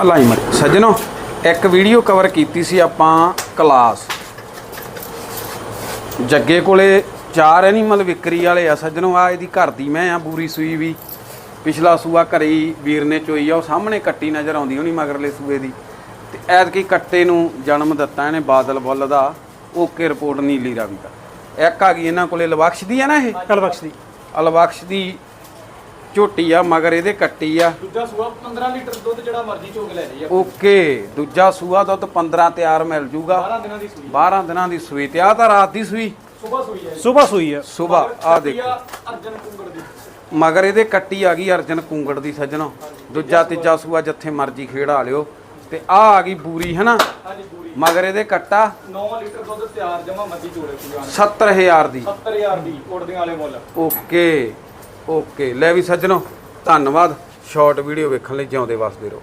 ਹਲਾਈ ਮਰ ਸੱਜਣੋ ਇੱਕ ਵੀਡੀਓ ਕਵਰ ਕੀਤੀ ਸੀ ਆਪਾਂ ਕਲਾਸ। ਜੱਗੇ ਕੋਲੇ ਚਾਰ ਐਨੀਮਲ ਵਿਕਰੀ ਵਾਲੇ ਆ ਸੱਜਣੋ ਆ ਇਹਦੀ ਘਰ ਦੀ ਮੈਂ ਆ ਬੂਰੀ ਸੂਈ ਵੀ। ਪਿਛਲਾ ਸੂਆ ਘਰੇ ਵੀਰ ਨੇ ਚੋਈ ਆ ਉਹ ਸਾਹਮਣੇ ਕੱਟੀ ਨਜ਼ਰ ਆਉਂਦੀ ਹੋਣੀ ਮਗਰਲੇ ਸੂਏ ਦੀ। ਤੇ ਐਤਕੀ ਕੱਟੇ ਨੂੰ ਜਨਮ ਦਿੱਤਾ ਇਹਨੇ ਬਾਦਲ ਬੁੱਲ ਦਾ ਓਕੇ ਰਿਪੋਰਟ ਨੀਲੀ ਰਾਵੀ ਦਾ। ਇੱਕ ਆ ਗਈ ਇਹਨਾਂ ਕੋਲੇ ਲਵਕਸ਼ ਦੀ ਆ ਨਾ ਇਹ? ਕਲਬਖਸ਼ ਦੀ। ਅਲਬਖਸ਼ ਦੀ ਝੋਟੀ ਆ ਮਗਰ ਇਹਦੇ ਕੱਟੀ ਆ। ਦੂਜਾ ਸੂਆ 15 ਲੀਟਰ ਦੁੱਧ ਜਿਹੜਾ ਮਰਜ਼ੀ ਚੋਗ ਲੈ ਲਈ ਓਕੇ ਦੂਜਾ ਸੂਆ ਦੁੱਧ 15 ਤਿਆਰ ਮਿਲ ਜੂਗਾ। 12 ਦਿਨਾਂ ਦੀ ਸੂਈ। 12 ਦਿਨਾਂ ਦੀ ਸੂਈ ਤੇ ਆ ਤਾਂ ਰਾਤ ਦੀ ਸੂਈ। ਸਵੇਰ ਸੂਈ ਹੈ। ਸਵੇਰ ਸੂਈ ਹੈ। ਸਵੇਰ ਆ ਦੇਖੋ। ਅਰਜਨ ਕੁੰਗੜ ਦੀ। ਮਗਰ ਇਹਦੇ ਕੱਟੀ ਆ ਗਈ ਅਰਜਨ ਕੁੰਗੜ ਦੀ ਸੱਜਣੋ। ਦੂਜਾ ਤੀਜਾ ਸੂਆ। ਜਿੱਥੇ ਮਰਜ਼ੀ ਖੇੜਾ ਲਿਓ। ਤੇ ਆ ਆ ਗਈ ਬੂਰੀ ਹਨਾ? ਮਗਰ ਇਹਦੇ ਕੱਟਾ 9 ਲੀਟਰ ਦੁੱਧ ਤਿਆਰ ਜਮਾ ਚੋਲੇ ਸੂਆ 70000 ਦੀ। 70000 ਦੀ ਉੜਦੀਆਂ ਵਾਲੇ ਮੁੱਲ। ਓਕੇ। ਓਕੇ। ਲੈ ਵੀ ਸੱਜਣੋ ਧੰਨਵਾਦ। ਸ਼ਾਰਟ ਵੀਡੀਓ ਵੇਖਣ ਲਈ ਜਿਉਂਦੇ ਵਸਦੇ ਰਹੋ।